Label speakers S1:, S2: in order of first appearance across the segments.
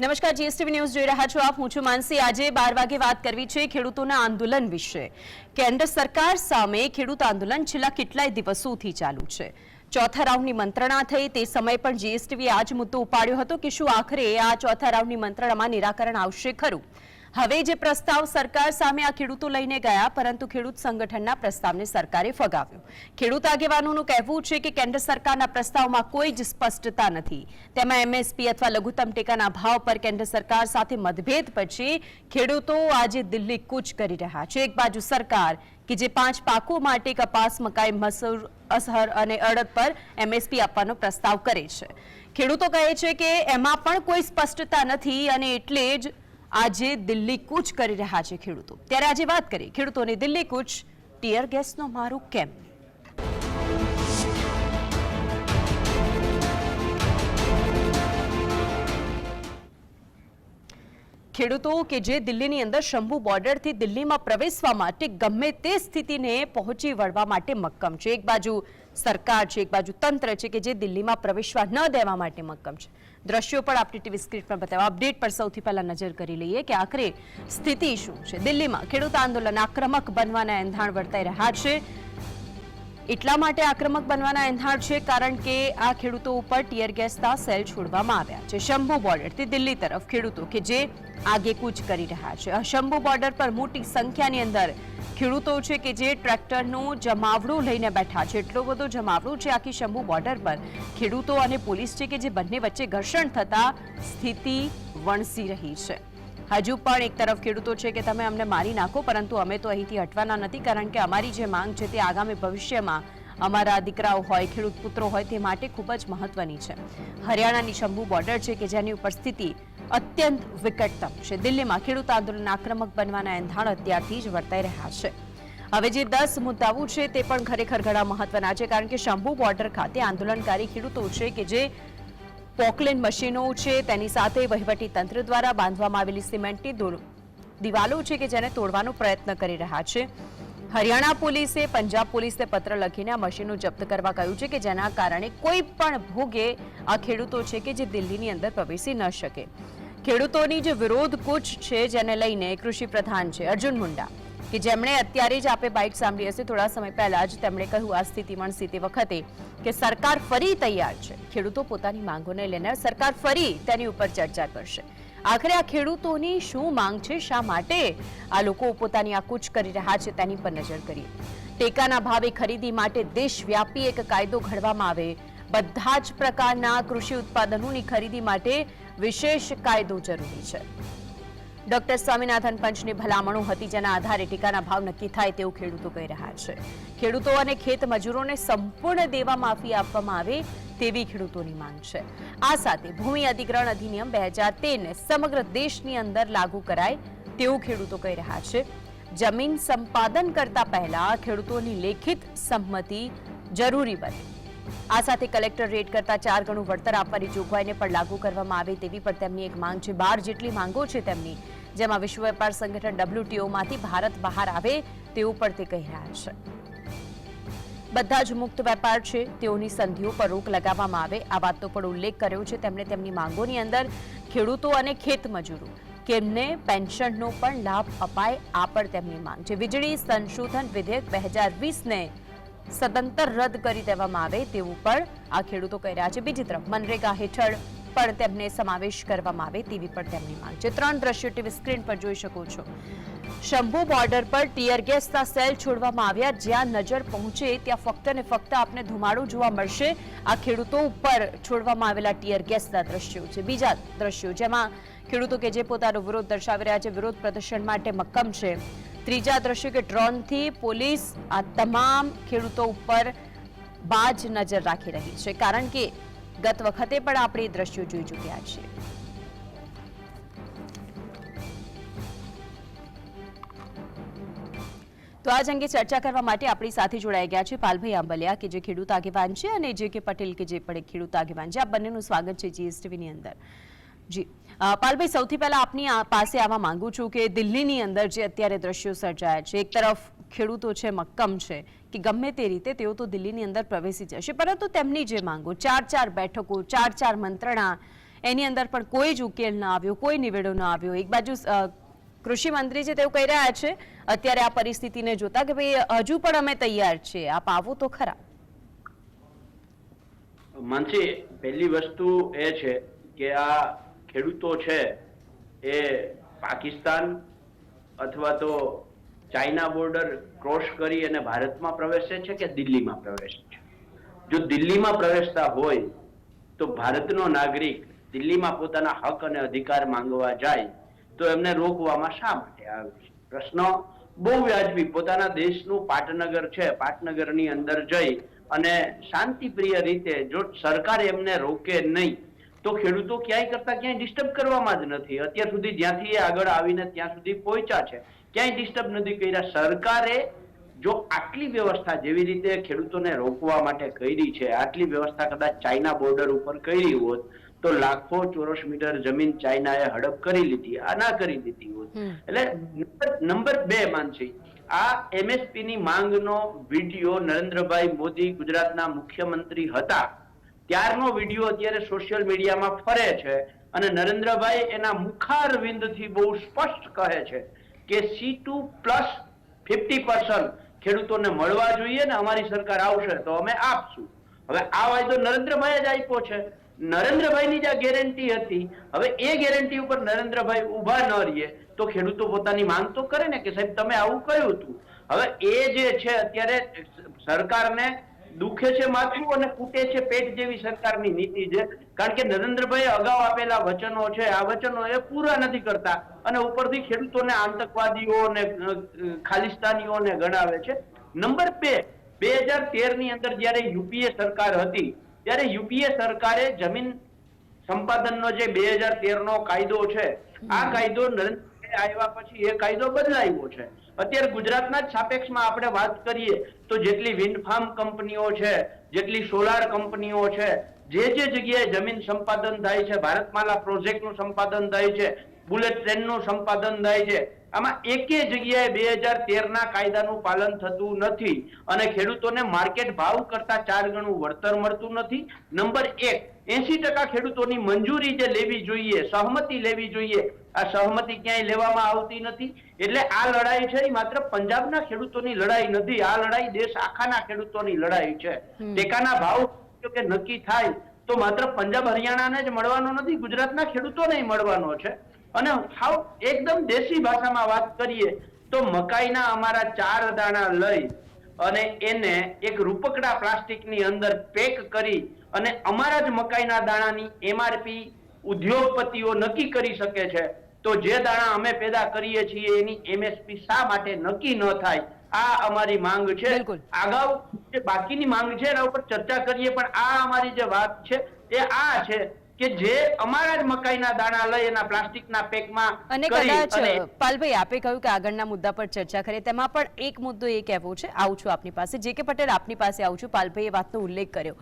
S1: નમસ્કાર, GSTV news જોઈ રહ્યા છો આપ. હું છું માનસી. આજે બાર વાગે વાત કરવી છે ખેડૂતોના આંદોલન વિશે. કેન્દ્ર સરકાર સામે ખેડૂત આંદોલન છેલ્લા કેટલાય દિવસોથી ચાલુ છે. ચોથા રાઉન્ડની મંત્રણા થઈ. તે સમયે પણ જીએસટીવી આ જ મુદ્દો ઉપાડ્યો હતો કે શું આખરે આ ચોથા રાઉન્ડની મંત્રણામાં નિરાકરણ આવશે ખરું? હવે જે પ્રસ્તાવ સરકાર સામે આ ખેડૂતો લઈને ગયા, પરંતુ ખેડૂત સંગઠનના પ્રસ્તાવને સરકારે ફગાવ્યો. ખેડૂત આગેવાનોનું કહેવું છે કે કેન્દ્ર સરકારના પ્રસ્તાવમાં કોઈ જ સ્પષ્ટતા નથી. તેમાં એમએસપી અથવા લઘુત્તમ ટેકાના ભાવ પર કેન્દ્ર સરકાર સાથે મતભેદ પછી ખેડૂતો આજે દિલ્હી કૂચ કરી રહ્યા છે. એક બાજુ સરકાર કે જે પાંચ પાકો માટે કપાસ, મકાઈ, મસૂર, અસહર અને અડદ પર એમએસપી આપવાનો પ્રસ્તાવ કરે છે. ખેડૂતો કહે છે કે એમાં પણ કોઈ સ્પષ્ટતા નથી અને એટલે જ આજે દિલ્હી કૂચ કરી રહ્યા છે ખેડૂતો. ત્યારે આજે વાત કરીએ. ખેડૂતોની દિલ્હી કૂચ ટીયર ગેસનો મારું કેમ? ખેડૂતો કે જે દિલ્હીની અંદર શંભુ બોર્ડરથી દિલ્હીમાં પ્રવેશવા માટે ગમે તે સ્થિતિને પહોંચી વળવા માટે મક્કમ છે. એક બાજુ સરકાર છે, એક બાજુ તંત્ર છે કે જે દિલ્હીમાં પ્રવેશવા ન દેવા માટે મક્કમ છે. દ્રશ્યો પણ આપણી ટીવી સ્ક્રીન પર બતાવ્યા. અપડેટ પર સૌથી પહેલા નજર કરી લઈએ કે આખરે સ્થિતિ શું છે. દિલ્હીમાં ખેડૂત આંદોલન આક્રમક બનવાના એંધાણ વર્તાઈ રહ્યા છે. એટલા માટે આક્રમક બનવાના એંધાણ છે, કારણ કે આ ખેડૂતો ઉપર ટીયર ગેસના સેલ છોડવામાં આવ્યા છે. શંભુ બોર્ડરથી દિલ્હી તરફ ખેડૂતો કે જે આગેકૂચ કરી રહ્યા છે. શંભુ બોર્ડર પર મોટી સંખ્યાની અંદર ખેડૂતો છે કે જે ટ્રેક્ટરનું જમાવડું લઈને બેઠા છે. એટલો બધો જમાવડું છે આખી શંભુ બોર્ડર પર. ખેડૂતો અને પોલીસ છે કે જે બંને વચ્ચે ઘર્ષણ થતા સ્થિતિ વણસી રહી છે. હજુ પણ એક તરફ ખેડૂતો છે કે તમે અમને મારી નાખો, પરંતુ અમે તો અહીંથી હટવાના નથી, કારણ કે અમારી જે માંગ છે તે આગામી ભવિષ્યમાં અમારા દીકરાઓ હોય, ખેડૂત પુત્રો હોય, તે માટે ખૂબ જ મહત્વની છે. હરિયાણાની શંભુ બોર્ડર છે કે જેની ઉપર સ્થિતિ અત્યંત વિકટતમ છે. દિલ્હીમાં ખેડૂત આંદોલન આક્રમક બનવાના એંધાણ અત્યારથી જ વર્તાઈ રહ્યા છે. હવે જે દસ મુદ્દાઓ છે તે પણ ખરેખર ઘણા મહત્વના છે, કારણ કે શંભુ બોર્ડર ખાતે આંદોલનકારી ખેડૂતો છે કે જે પોકલેન મશીનો છે, તેની સાથે વહીવટી તંત્ર દ્વારા બાંધવામાં આવેલી સિમેન્ટની દિવાલો છે કે જેને તોડવાનો પ્રયત્ન કરી રહ્યા છે. હરિયાણા પોલીસે, પંજાબ પોલીસને પત્ર લખીને આ મશીનો જપ્ત કરવા કહ્યું છે કે જેના કારણે કોઈ પણ ભોગે આ ખેડૂતો છે કે જે દિલ્હીની અંદર પ્રવેશી ન શકે. ખેડૂતોની જે વિરોધ કૂચ છે જેને લઈને કૃષિ પ્રધાન છે અર્જુન મુંડા, કે જેમણે અત્યારે જ આપે બાઇટ સાંભળી હશે. થોડા સમય પહેલા જ તેમણે કહ્યું, આ સ્થિતિ વણસી વખતે કે સરકાર ફરી તૈયાર છે. ખેડૂતો પોતાની માંગોને લઈને સરકાર ફરી તેની ઉપર ચર્ચા કરશે. આખરે આ ખેડૂતોની શું માંગ છે, શા માટે આ લોકો પોતાની આ કૂચ કરી રહ્યા છે તેની પર નજર કરીએ. ટેકાના ભાવે ખરીદી માટે દેશવ્યાપી એક કાયદો ઘડવામાં આવે. બધા જ પ્રકારના કૃષિ ઉત્પાદનોની ખરીદી માટે વિશેષ કાયદો જરૂરી છે. ડોક્ટર સ્વામિનાથન પંચની ભલામણો હતી, જેના આધારે ટેકાના ભાવ નક્કી થાય તેવું ખેડૂતો કહી રહ્યા છે. ખેડૂતો અને ખેત મજૂરોને સંપૂર્ણ દેવા માફી આપવામાં આવે તેવી ખેડૂતોની માંગ છે. આ સાથે ભૂમિ અધિગ્રહણ અધિનિયમ બે હજાર તેરને સમગ્ર દેશની અંદર લાગુ કરાય તેવું ખેડૂતો કહી રહ્યા છે. જમીન સંપાદન કરતા પહેલા ખેડૂતોની લેખિત સંમતિ જરૂરી બને. આ સાથે કલેક્ટર રેટ કરતા ચાર ગણું વળતર આપવાની જોગવાઈને પણ લાગુ કરવામાં આવે તેવી પણ તેમની એક માંગ છે. બાર જેટલી માંગો છે તેમની જેમાં વિશ્વ વેપાર સંગઠન ડબ્લ્યુટીઓમાંથી ભારત બહાર આવે તેવું પણ તે કહી રહ્યા છે. બધા જ મુક્ત વેપાર છે, તેઓની સંધિઓ પર રોક લગાવવામાં આવે. આ વાતનો પણ ઉલ્લેખ કર્યો છે તેમણે તેમની માંગોની અંદર ખેડૂતો અને ખેત મજૂરો કેમને પેન્શનનો પણ લાભ અપાય, આ પણ તેમની માંગ છે. વીજળી સંશોધન વિધેયક બે હજાર વીસને સદંતર રદ કરી દેવામાં આવે તેવું પણ આ ખેડૂતો કહી રહ્યા છે. બીજી તરફ મનરેગા હેઠળ પણ તેમને સમાવેશ કરવામાં આવે તેવી પણ તેમની માંગ છે. ત્રણ દ્રશ્યો ટીવી સ્ક્રીન પર જોઈ શકો છો. શંભુ બોર્ડર પર ટીયર ગેસના સેલ છોડવામાં આવ્યા. જ્યાં નજર પહોંચે ત્યાં ફક્ત ને ફક્ત આપને ધુમાડો જોવા મળશે. આ ખેડૂતો ઉપર છોડવામાં આવેલા ટીયર ગેસના દ્રશ્યો છે. બીજા દ્રશ્યો જેમાં ખેડૂતો કે જે પોતાનો વિરોધ દર્શાવી રહ્યા છે, વિરોધ પ્રદર્શન માટે મક્કમ છે. ત્રીજા દ્રશ્ય કે ડ્રોનથી પોલીસ આ તમામ ખેડૂતો ઉપર બાજ નજર રાખી રહી છે. કારણ કે ગત વખતે પણ આપણે દ્રશ્યો જોઈ ચૂક્યા છીએ. તો આજ અંગે ચર્ચા કરવા માટે આપણી સાથે જોડાઈ ગયા છે પાલભાઈ આંબલિયા, કે જે ખેડૂત આગેવાન છે અને જે કે પટેલ, કે જે પણ ખેડૂત આગેવાન છે. આ બંનેનું સ્વાગત છે જીએસટીવીની અંદર. જી. પાલભાઈ, સૌથી પહેલા આપની પાસે આવવા માંગુ છું કે દિલ્હીની અંદર જે અત્યારે દ્રશ્યો સર્જાયા છે, એક તરફ ખેડૂતો છે, મક્કમ છે, કે ગમે તે રીતે તેઓ તો દિલ્હીની અંદર પ્રવેશી જશે. પરંતુ તેમની જે માંગો, ચાર ચાર બેઠકો, ચાર ચાર મંત્રણા, એની અંદર પણ કોઈ જ ઉકેલ ના આવ્યો, કોઈ નિવેડો ના આવ્યો. એક બાજુ કૃષિ મંત્રી છે તેઓ કહી રહ્યા છે, અત્યારે આ પરિસ્થિતિને જોતા કે ભાઈ, હજુ પણ અમે તૈયાર છીએ. આપ આવો તો ખરા.
S2: માનસી, પહેલી વસ્તુ એ છે કે આ ખેડૂતો છે એ પાકિસ્તાન અથવા તો ચાઇના બોર્ડર ક્રોસ કરી અને ભારતમાં પ્રવેશે છે કે દિલ્હીમાં પ્રવેશે છે? જો દિલ્હીમાં પ્રવેશતા હોય, તો ભારતનો નાગરિક દિલ્હીમાં પોતાના હક અને અધિકાર માંગવા જાય, તો એમને રોકવામાં શા માટે આવે છે? પ્રશ્ન બહુ વ્યાજબી. પોતાના દેશનું પાટનગર છે, પાટનગરની અંદર જઈ અને શાંતિપ્રિય રીતે જો સરકાર એમને રોકે નહીં, તો ખેડૂતો ક્યાંય કરતા ક્યાંય ડિસ્ટર્બ કરવામાં જ નથી. અત્યાર સુધી જ્યાંથી એ આગળ આવીને ત્યાં સુધી પહોંચ્યા છે ક્યાંય ડિસ્ટર્બ નથી કર્યા. સરકારે જો આટલી વ્યવસ્થા જેવી રીતે ખેડૂતોને રોકવા માટે કરી છે આટલી વ્યવસ્થા કદાચ ચાઇના બોર્ડર ઉપર કરી હોત તો લાખો ચોરસ મીટર જમીન ચાઇનાએ હડપ કરી લીધી આ ના કરી દીધી હોત. એટલે નંબર- બે માનસી આ એમએસપી ની માંગનો વીડિયો નરેન્દ્રભાઈ મોદી ગુજરાતના મુખ્યમંત્રી હતા. ત્યારનો વીડિયો અત્યારે સોશિયલ મીડિયામાં ફરે છે અને નરેન્દ્રભાઈ એના મુખારવિંદથી બહુ સ્પષ્ટ કહે છે કે સી ટુ પ્લસ ફિફ્ટી ખેડૂતોને મળવા જોઈએ ને અમારી સરકાર આવશે તો અમે આપશું. હવે આ વાયદો નરેન્દ્રભાઈ જ આપ્યો છે. નરેન્દ્રભાઈની જે ગેરંટી હતી. હવે એ ગેરંટી ઉપર નરેન્દ્રભાઈ ઊભા ન રહીએ તો ખેડૂતો પોતાની માંગ તો કરે ને કે સાહેબ તમે આવું કહ્યું હતું. હવે એ જે છે, અત્યારે સરકારને દુખે છે માથું અને કૂટે છે પેટ જેવી સરકારની નીતિ છે. કારણ કે નરેન્દ્રભાઈ અગાઉ આપેલા વચનો છે, આ વચનો એ પૂરા નથી કરતા અને ઉપરથી ખેડૂતોને આતંકવાદીઓ અને ખાલિસ્તાનીઓને ગણાવે છે. નંબર બે બે હજાર તેરની અંદર જયારે યુપીએ સરકાર હતી, ત્યારે યુપીએ સરકારે જમીન સંપાદનનો જે બે હજાર તેર નો કાયદો છે, આ કાયદો નરેન્દ્રભાઈ આવ્યા પછી એ કાયદો બદલાયો છે. અત્યારે ગુજરાતના સાપેક્ષમાં આપણે વાત કરીએ તો જેટલી વિન્ડ કંપનીઓ છે, જેટલી સોલાર કંપનીઓ છે, જે જે જગ્યાએ જમીન સંપાદન થાય છે, ભારતમાલા પ્રોજેક્ટનું સંપાદન થાય છે, બુલેટ ટ્રેનનું સંપાદન થાય છે, આમાં એકે જગ્યાએ બે હજાર તેર ના કાયદાનું પાલન થતું નથી અને ખેડૂતોને માર્કેટ ભાવ કરતા ચાર ગણું વળતર મળતું નથી. નંબર એક એસી ટકા ખેડૂતોની મંજૂરી જે લેવી જોઈએ સહમતિ લેવી જોઈએ આ સહમતિ ક્યાંય લેવામાં આવતી નથી. એટલે આ લડાઈ છે એ માત્ર પંજાબના ખેડૂતોની લડાઈ નથી આ લડાઈ દેશ આખાના ખેડૂતોની લડાઈ છે. ટેકાના ભાવ કે નક્કી થાય તો માત્ર પંજાબ હરિયાણાને જ મળવાનો નથી ગુજરાતના ખેડૂતોને મળવાનો છે. અને હાવ એકદમ દેશી ભાષામાં વાત કરીએ તો મકાઈના અમારા ચાર દાણા લઈ અને એને એક રૂપકડા પ્લાસ્ટિકની અંદર પેક કરી અને અમારા જ મકાઈના દાણાની એમઆરપી ઉદ્યોગપતિઓ નક્કી કરી શકે છે. તો જે દાણા અમે પેદા કરીએ છીએ એની એમએસપી શા માટે નક્કી ન થાય? આ અમારી માંગ છે. અગાઉ જે બાકીની માંગ છે એના ઉપર ચર્ચા કરીએ પણ આ અમારી જે વાત છે એ આ છે કે જે અમારા જ મકાઈના દાણા લઈ એના પ્લાસ્ટિકના પેકમાં
S1: અને કદાચ પાલભાઈ આપે કહ્યું કે આગળના મુદ્દા પર ચર્ચા કરીએ. તેમાં પણ એક મુદ્દો એ કહેવો છે. આવું છું આપની પાસે. જે કે પટેલ આપની પાસે આવું છું. પાલભાઈ એ વાતનો ઉલ્લેખ કર્યો.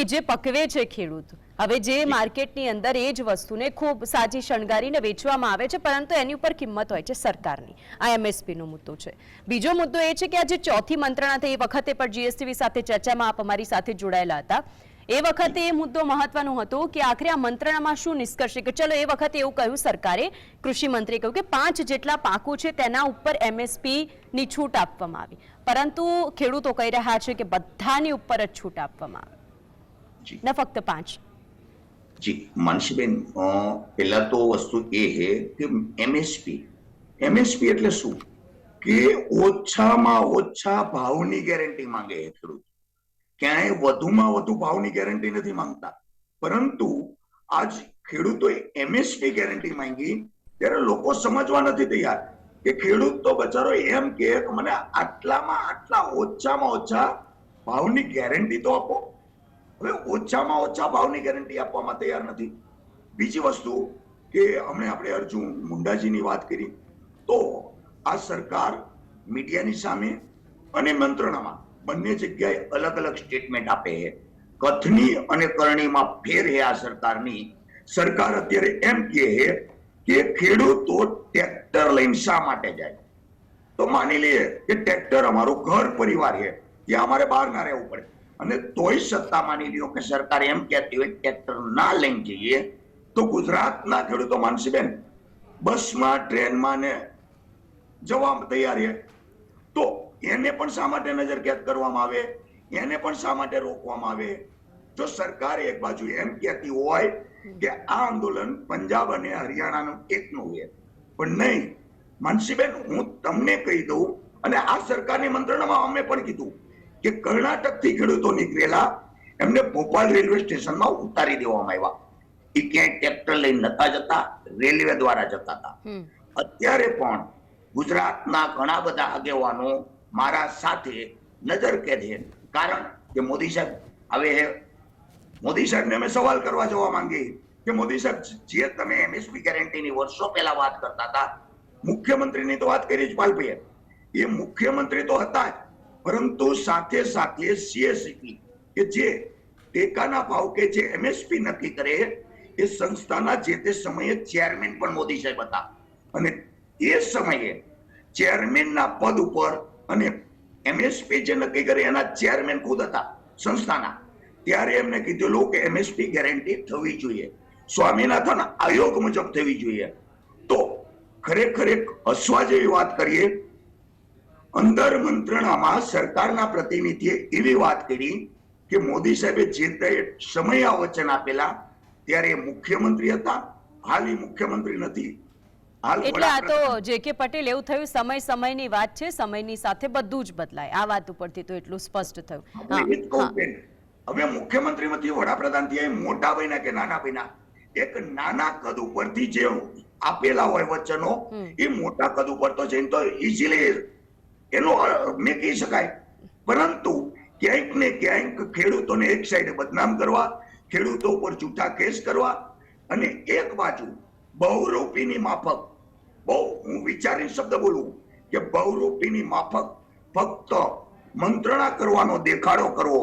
S1: કે જે પકવે છે ખેડૂત. હવે જે માર્કેટની અંદર એ જ વસ્તુને ખૂબ સાજી શણગારીને વેચવામાં આવે છે પરંતુ એની ઉપર કિંમત હોય છે સરકારની આ એમએસપીનો મુદ્દો છે. બીજો મુદ્દો એ છે કે આ જે ચોથી મંત્રણા થઈ એ વખતે પણ જીએસટીવી સાથે ચર્ચામાં આપ અમારી સાથે જોડાયેલા હતા. એ વખતે એ મુદ્દો મહત્વનો હતો કે આખરે આ મંત્રણામાં શું નિષ્કર્ષ કે ચલો એ વખતે એવું કહ્યું સરકારે કૃષિ મંત્રીએ કહ્યું કે પાંચ જેટલા પાકો છે તેના ઉપર એમએસપીની છૂટ આપવામાં આવી. પરંતુ ખેડૂતો કહી રહ્યા છે કે બધાની ઉપર જ છૂટ આપવામાં આવે. ન ફક્ત પાંચ.
S3: જી માનસીબેન પહેલા તો વસ્તુ એ છે કે એમએસપી એમએસપી એટલે શું? કે ઓછામાં ઓછા ભાવની ગેરંટી માંગે છે ખેડૂત ક્યાંય વધુમાં વધુ ભાવની ગેરંટી નથી માંગતા. પરંતુ આજ ખેડૂતોએ એમએસપી ગેરંટી માંગી ત્યારે લોકો સમજવા નથી તૈયાર કે ખેડૂત તો બચારો એમ કે મને આટલામાં આટલા ઓછામાં ઓછા ભાવની ગેરંટી તો આપો. હવે ઓછામાં ઓછા ભાવની ગેરંટી આપવામાં તૈયાર નથી. બીજી વસ્તુ કે હમણાં આપણે અર્જુન મુંડાજીની વાત કરી, તો આ સરકાર મીડિયાની સામે અને મંત્રણામાં બંને જગ્યાએ અલગ અલગ સ્ટેટમેન્ટ આપે છે. કથની અને કરણીમાં ફેર હે આ સરકારની. સરકાર અત્યારે એમ કહે કે ખેડૂતો ટ્રેક્ટર લઈને શા માટે જાય? તો માની લઈએ કે ટ્રેક્ટર અમારું ઘર પરિવાર છે, ત્યાં અમારે બહાર ના રહેવું પડે. અને તોય સત્તા માની લ્યો કે સરકાર એમ કહેતી હોય ટ્રેક્ટર ના લઈને જઈએ તો ગુજરાતના ખેડૂતો માનસીબેન બસમાં, ટ્રેનમાં ને જવા તૈયાર છે. તો એને પણ શા માટે નજરકેદ કરવામાં આવે? એને પણ શા માટે રોકવામાં આવે? જો સરકાર એક બાજુ એમ કહેતી હોય કે આ આંદોલન પંજાબ અને હરિયાણાનું એકનું છે. પણ નહીં. માનસીબેન હું તમને કહી દઉં અને આ સરકારની મંત્રણામાં અમે પણ કીધું કે કર્ણાટકથી ખેડૂતો નીકળેલા એમને ભોપાલ રેલવે સ્ટેશનમાં ઉતારી દેવામાં આવ્યા. એ ક્યાંય ટ્રેક્ટર લઈને નતા જતા રેલવે દ્વારા જતા હતા. અત્યારે પણ ગુજરાતના ઘણા બધા આગેવાનો મારા સાથે નજર છે. કારણ કે મોદી સાહેબ હવે મોદી સાહેબને અમે સવાલ કરવા જવા માંગીએ. કે મોદી સાહેબ જે તમે એમએસપી ગેરંટીની વર્ષો પહેલા વાત કરતા હતા મુખ્યમંત્રીની તો વાત કરી જ પાલભાઈએ એ મુખ્યમંત્રી તો હતા જ. પરંતુ સાથે સાથે સીએસસી કે જે ટેકાના ભાવ કે જે એમએસપી નક્કી કરે, એ સંસ્થાના જે તે સમયે ચેરમેન પણ મોદી સાહેબ હતા. અને એ સમયે ચેરમેનના પદ ઉપર અને એમએસપી જે નક્કી કરે, એના ચેરમેન ખુદ હતા, સંસ્થાના. ત્યારે એમને કીધેલું કે એમએસપી ગેરંટી થવી જોઈએ. સ્વામિનાથન આયોગ મુજબ થવી જોઈએ. તો ખરેખર એક હસવા જેવી વાત કરીએ અંદર મંત્રણામાં સરકારના પ્રતિનિધિએ એવી વાત કરી કે મોદી સાહેબે જે તે સમય વચન આપેલા ત્યારે મુખ્યમંત્રી હતા હાલ એ મુખ્યમંત્રી નથી.
S1: એટલે આ તો જે કે પટેલ એવું થયું સમય સમયની વાત છે સમયની સાથે બધું જ બદલાય. આ વાત ઉપરથી તો એટલું સ્પષ્ટ થયું.
S3: હવે મુખ્યમંત્રી મુખ્યમંત્રીમાંથી વડાપ્રધાન એ મોટા ભાઈના કે નાના ભાઈના એક નાના કદ ઉપરથી જે આપેલા હોય વચનો એ મોટા કદ ઉપર તો જઈને તો ઇઝીલી એનો મેં કહી શકાય. પરંતુ ક્યાંક ને ક્યાંક ખેડૂતોને એક સાઈડે બદનામ કરવા, ખેડૂતો ઉપર જૂઠા કેસ કરવા અને એક બાજુ બહુરૂપીની માફક, બહુ હું વિચારીને શબ્દ બોલું કે બહુરૂપીની માફક ફક્ત મંત્રણા કરવાનો દેખાડો કરવો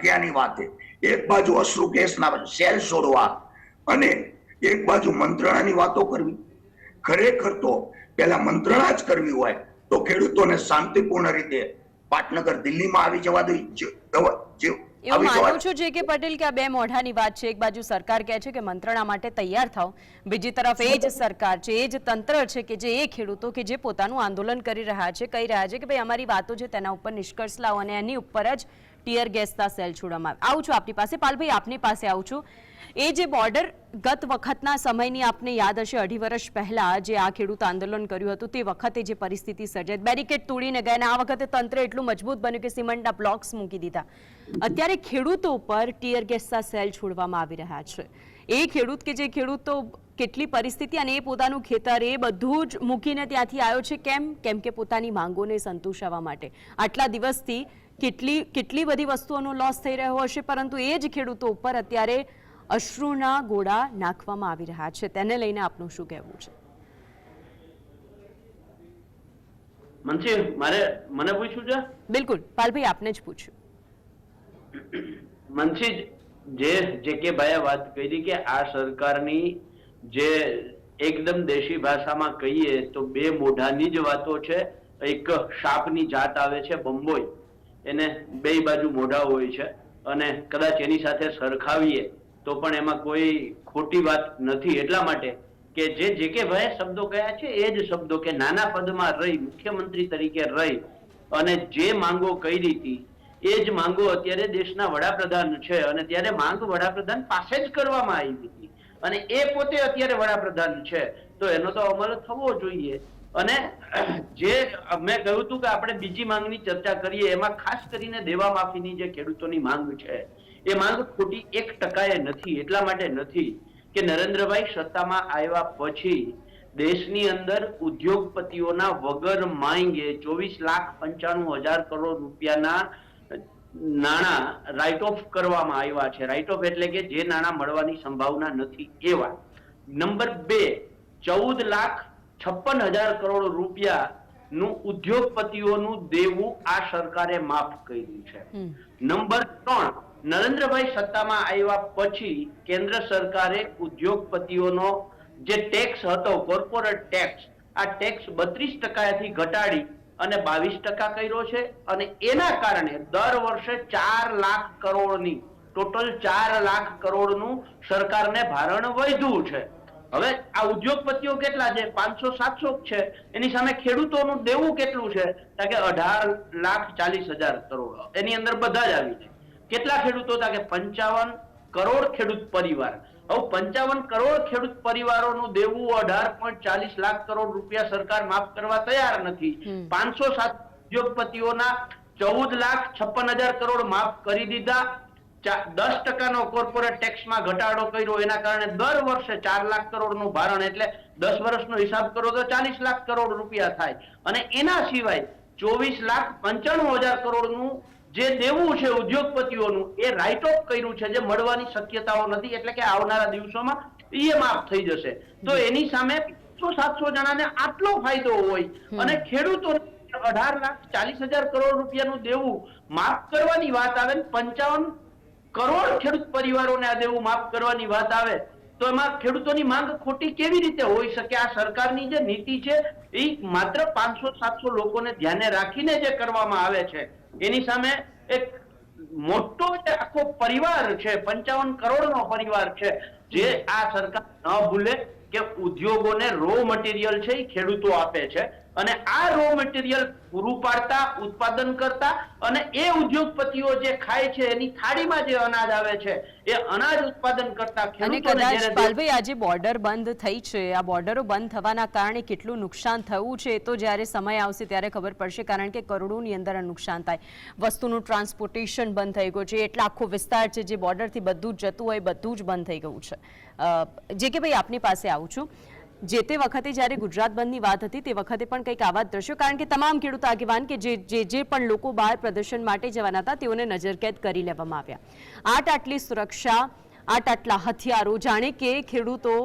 S3: ક્યાંની વાત. એક બાજુ અશ્રુ કેસના સેલ છોડવા અને એક બાજુ મંત્રણાની વાતો કરવી. ખરેખર તો પેલા મંત્રણા જ કરવી હોય. તો ખેડૂતોને શાંતિપૂર્ણ રીતે પાટનગર દિલ્હીમાં આવી જવા દઈ.
S1: એવું માનું છું જે કે પટેલ કે આ બે મોઢાની વાત છે. એક બાજુ સરકાર કહે છે કે મંત્રણા માટે તૈયાર થાવ બીજી તરફ એ જ સરકાર છે એ જ તંત્ર છે કે જે એ ખેડૂતો કે જે પોતાનું આંદોલન કરી રહ્યા છે કહી રહ્યા છે કે ભાઈ અમારી વાતો છે તેના ઉપર નિષ્કર્ષ લાવો અને એની ઉપર જ ટીયર ગેસના સેલ છોડવામાં આવે. આવું છું આપની પાસે. પાલભાઈ, આપની પાસે આવું છું. એ જે બોર્ડર ગત વખતના સમયની આપને યાદ હશે, અઢી વર્ષ પહેલા જે આ ખેડૂત આંદોલન કર્યું હતું, તે વખતે જે પરિસ્થિતિ સર્જાઈ. બેરિકેડ તોડીને ગયા આ વખતે તંત્ર એટલું મજબૂત બન્યું કે સિમેન્ટના બ્લોક્સ મૂકી દીધા. અત્યારે ખેડૂતો પર ટીયર ગેસના સેલ છોડવામાં આવી રહ્યા છે. એ ખેડૂત કે જે ખેડૂતો કેટલી પરિસ્થિતિ અને એ પોતાનું ખેતર, એ બધું જ મૂકીને ત્યાંથી આવ્યો છે. કેમ? કેમ કે પોતાની માંગોને સંતોષાવવા માટે. આટલા દિવસથી કેટલી કેટલી બધી વસ્તુઓનો લોસ થઈ રહ્યો હશે પરંતુ એ જ ખેડૂતો ઉપર અત્યારે અશ્રુના ગોળા નાખવામાં આવી રહ્યા છે. તેને લઈને આપનું શું કહેવું છે?
S2: મનસી મારે મને પૂછ્યું છે?
S1: બિલકુલ. પાલભાઈ આપને જ પૂછ્યું
S2: મનસી જે જે કે ભાઈએ વાત કરી કે આ સરકારની જે એકદમ દેશી ભાષામાં કહીએ તો બે મોઢાની જ વાતો છે. એક સાપની જાત આવે છે બંબોઈ. એને બે બાજુ મોઢા હોય છે અને કદાચ એની સાથે સરખાવીએ તો પણ એમાં કોઈ ખોટી વાત નથી. એટલા માટે કે જે જે કે ભાઈ શબ્દો કયા છે એ જ શબ્દો કે નાના પદમાં રહી, મુખ્યમંત્રી તરીકે રહી અને જે માંગો કરી હતી, એ જ માંગો અત્યારે દેશના વડાપ્રધાન છે અને ત્યારે માંગ વડાપ્રધાન પાસે જ કરવામાં આવી હતી. અને એ પોતે અત્યારે વડાપ્રધાન છે. તો એનો તો અમલ થવો જોઈએ. અને જે મેં કહ્યું હતું કે આપણે બીજી માંગની ચર્ચા કરીએ, એમાં ખાસ કરીને દેવા માફીની જે ખેડૂતોની માંગ છે, એ માંગ ખોટી એક ટકાએ નથી, એટલા માટે નથી કે નરેન્દ્રભાઈ સત્તામાં આવ્યા પછી દેશની અંદર ઉદ્યોગપતિઓના વગર માંગે ચોવીસ લાખ પંચાણું હજાર કરોડ રૂપિયાના નાણાં રાઇટ ઓફ કરવામાં આવ્યા છે. રાઇટ ઓફ એટલે કે જે નાણાં મળવાની સંભાવના નથી એવા. નંબર બે, ચૌદ લાખ છપ્પન હજાર કરોડ રૂપિયા નું ઉદ્યોગપતિઓનું દેવું આ સરકારે માફ કર્યું છે. નંબર ત્રણ નરેન્દ્રભાઈ સત્તામાં આવ્યા પછી કેન્દ્ર સરકારે ઉદ્યોગપતિઓનો જે ટેક્સ હતો કોર્પોરેટ ટેક્સ આ ટેક્સ બત્રીસ ટકાથી ઘટાડી અને બાવીસ ટકા કર્યો છે અને એના કારણે દર વર્ષે ચાર લાખ કરોડની ટોટલ ચાર લાખ કરોડનું સરકારને ભારણ વધ્યું છે. હવે આ ઉદ્યોગપતિઓ કેટલા છે? પાંચસો સાતસો છે. એની સામે ખેડૂતોનું દેવું કેટલું છે? કે અઢાર લાખ ચાલીસ હજાર કરોડ. એની અંદર બધા જ આવી છે. કેટલા ખેડૂતો હતા કે પંચાવન કરોડ ખેડૂત પરિવાર. હવે પંચાવન કરોડ ખેડૂત પરિવારોનું દેવું અઢાર પોઈન્ટ ચાલીસ લાખ કરોડ રૂપિયા સરકાર માફ કરવા તૈયાર નથી. પાંચસો સાત ઉદ્યોગપતિઓના ચૌદ લાખ છપ્પન હજાર કરોડ માફ કરી દીધા. દસ ટકાનો કોર્પોરેટ ટેક્સમાં ઘટાડો કર્યો એના કારણે દર વર્ષે ચાર લાખ કરોડનું ભારણ એટલે દસ વર્ષનો હિસાબ કરો તો ચાલીસ લાખ કરોડ રૂપિયા થાય. અને એના સિવાય ચોવીસ લાખ પંચાણું હજાર કરોડનું જે દેવું છે ઉદ્યોગપતિઓનું એ રાઇટ ઓફ કર્યું છે જે મળવાની શક્યતાઓ નથી એટલે કે આવનારા દિવસોમાં એ માફ થઈ જશે. તો એની સામે સાતસો સાતસો જણાને આટલો ફાયદો હોય અને ખેડૂતો અઢાર લાખ ચાલીસ હજાર કરોડ રૂપિયાનું દેવું માફ કરવાની વાત આવે ને પંચાવન કરોડ ખેડૂત પરિવારોને આ દેવું માફ કરવાની વાત આવે, તો એમાં ખેડૂતોની માંગ ખોટી કેવી રીતે હોઈ શકે? આ સરકારની જે નીતિ છે, એ માત્ર પાંચસો સાતસો લોકોને ધ્યાને રાખીને જે કરવામાં આવે છે. એની સામે એક મોટો જે આખો પરિવાર છે, પંચાવન કરોડનો પરિવાર છે, જે આ સરકાર ન ભૂલે કે ઉદ્યોગોને રો મટીરિયલ છે એ ખેડૂતો આપે છે. અને આ રો મટીરિયલ પૂરું પાડતા ઉત્પાદન કરતા અને એ ઉદ્યોગપતિઓ જે ખાય છે એની થાળીમાં જે અનાજ આવે છે એ અનાજ ઉત્પાદન કરતા
S1: અને કદાચ પાલભાઈ આજે બોર્ડર બંધ થઈ છે. આ બોર્ડરો બંધ થવાના કારણે કેટલું નુકસાન થયું છે તો જ્યારે સમય આવશે ત્યારે ખબર પડશે કારણ કે કરોડોની અંદર આ નુકસાન થાય. વસ્તુનું ટ્રાન્સપોર્ટેશન બંધ થઈ ગયું છે. એટલા આખો વિસ્તાર છે જે બોર્ડરથી બધું જ જતું હોય બધું જ બંધ થઈ ગયું છે. જે કે ભાઈ આપની પાસે આવું છું. જે તે વખતે જ્યારે ગુજરાત બંધની વાત હતી તે વખતે પણ કંઈક આવા દ્રશ્યો. કારણ કે તમામ ખેડૂત આગેવાન કે જે જે જે પણ લોકો બહાર પ્રદર્શન માટે જવાના હતા, તેઓને નજરકેદ કરી લેવામાં આવ્યા. આટ આટલી સુરક્ષા, આટ આટલા હથિયારો, જાણે કે ખેડૂતો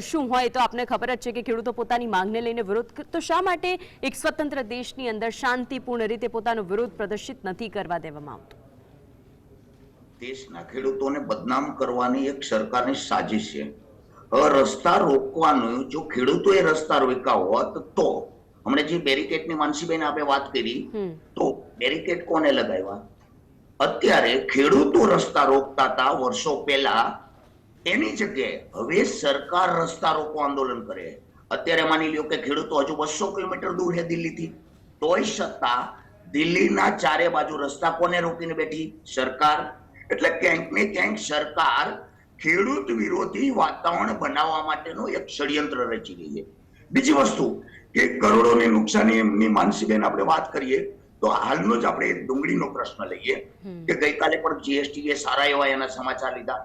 S1: શું હોય તો આપને ખબર જ છે કે ખેડૂતો પોતાની માંગને લઈને વિરોધ તો શા માટે એક સ્વતંત્ર દેશની અંદર શાંતિપૂર્ણ રીતે પોતાનો વિરોધ પ્રદર્શિત નથી કરવા દેવામાં આવતો?
S3: દેશના ખેડૂતોને બદનામ કરવાની એક સરકારની સાજિશ છે. રસ્તા રોકવાનો જો ખેડૂતોએ રસ્તા રોક્યા હોત તો હમણાં જે બેરિકેટની માનસીબેન આપણે વાત કરી તો બેરિકેટ કોને લગાવ્યા? અત્યારે ખેડૂતો રસ્તા રોકતા હતા વર્ષો પહેલા. એની જગ્યાએ હવે સરકાર રસ્તા રોકો આંદોલન કરે. અત્યારે માની લ્યો કે ખેડૂતો હજુ બસો કિલોમીટર દૂર છે દિલ્હીથી. તોય છતાં દિલ્હીના ચારે બાજુ રસ્તા કોને રોકીને બેઠી? સરકાર. એટલે ક્યાંક ને ક્યાંક સરકાર ખેડૂત વિરોધી વાતાવરણ બનાવવા માટેનું એક ષડયંત્ર રચી રહી છે બીજી વસ્તુ કે કરોડોની નુકસાની એમની માનસીબેન આપણે વાત કરીએ તો હાલનો જ આપણે ડુંગળીનો પ્રશ્ન લઈએ કે ગઈકાલે પણ જીએસટી એ સારા એવા એના સમાચાર લીધા.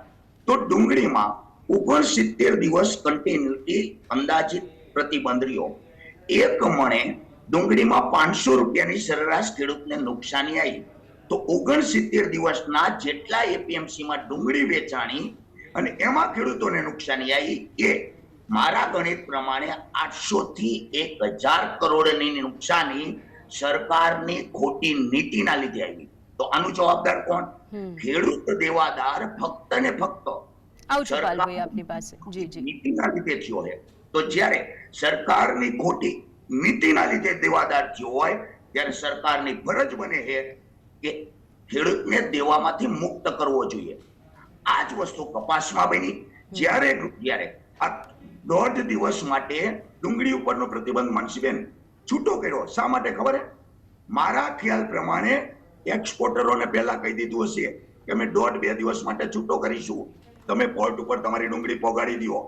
S3: તો ડુંગળીમાં ઓગણસિત્તેર દિવસ કન્ટિન્યુટી અંદાજિત પ્રતિબંધ રહ્યો એક મણે ડુંગળીમાં પાંચસો રૂપિયાની સરેરાશ ખેડૂતને નુકસાની આવી તો ઓગણસિત્તેર દિવસના જેટલા એપીએમસીમાં ડુંગળી વેચાણી અને એમાં ખેડૂતોને નુકસાની આવી એ મારા ગણિત પ્રમાણે આઠસો થી એક હજાર કરોડની નુકસાની સરકારની ખોટી નીતિના લીધે આવી તો આનું જવાબદાર કોણ? ખેડૂત દેવાદાર ફક્ત ને ફક્ત નીતિના લીધે થયો છે. તો જ્યારે સરકારની ખોટી નીતિના લીધે દેવાદાર થયો હોય ત્યારે સરકારની ફરજ બને છે કે ખેડૂતને દેવામાંથી મુક્ત કરવો જોઈએ. આ જ વસ્તુ કપાસમાં બની. જ્યારે જ્યારે આ દોઢ દિવસ માટે ડુંગળી ઉપરનો પ્રતિબંધ મનસીબેન છૂટો કર્યો. શા માટે ખબર છે મારા ખ્યાલ પ્રમાણે એક્સપોર્ટરોને પહેલા કહી દીધું હશે કે અમે દોઢ બે દિવસ માટે છૂટો કરીશું. તમે પોર્ટ ઉપર તમારી ડુંગળી પોગાડી દો.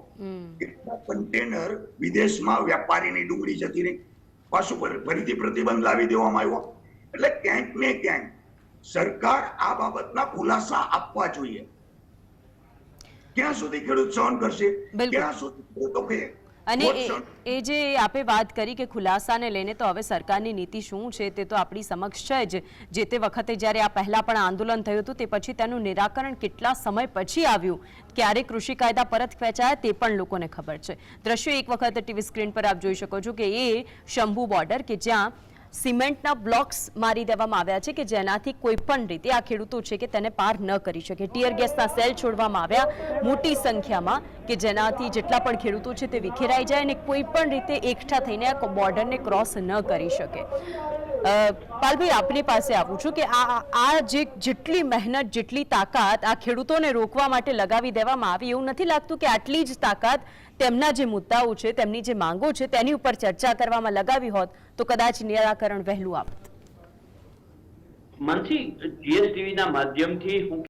S3: કેટલા કન્ટેનર વિદેશમાં વેપારીની ડુંગળી જતી રહી. પાછું ફરી- ફરીથી પ્રતિબંધ લાવી દેવામાં આવ્યો. એટલે ક્યાંક ને ક્યાંક સરકાર આ બાબતના ખુલાસા આપવા જોઈએ. ક્યાં સુધી ખેડૂત સહન કરશે. ક્યાં સુધી ખેડૂતો
S1: અને એ એ જે આપે વાત કરી કે ખુલાસાને લઈને તો હવે સરકારની નીતિ શું છે તે તો આપણી સમક્ષ છે જ. જે તે વખતે જ્યારે આ પહેલાં પણ આંદોલન થયું હતું તે પછી તેનું નિરાકરણ કેટલા સમય પછી આવ્યું? ક્યારે કૃષિ કાયદા પરત ખેંચાયા તે પણ લોકોને ખબર છે. દ્રશ્યો એક વખત ટીવી સ્ક્રીન પર આપ જોઈ શકો છો કે એ શંભુ બોર્ડર કે જ્યાં સિમેન્ટના બ્લોક્સ મારી દેવામાં આવ્યા છે કે જેનાથી કોઈ પણ રીતે આ ખેડૂતો છે કે તેને પાર ન કરી શકે. ટીયર ગેસના સેલ છોડવામાં આવ્યા મોટી સંખ્યામાં કે જેનાથી જેટલા પણ ખેડૂતો છે તે વિખેરાઈ જાય અને કોઈ પણ રીતે એકઠા થઈને આ બોર્ડરને ક્રોસ ન કરી શકે. પાલભાઈ, આપની પાસે આવું છું કે આ, આ- જે જેટલી મહેનત, જેટલી તાકાત આ ખેડૂતોને રોકવા માટે લગાવી દેવામાં આવી એવું નથી લાગતું કે આટલી જ તાકાત તેમના જે મુદ્દાઓ છે, તેમની જે માંગો છે, તેની ઉપર ચર્ચા કરવામાં લગાવી હોત, તો કદાચ નિરાકરણ વહેલું આવત.
S2: માનસી જીએસટીવી ના માધ્યમથી હું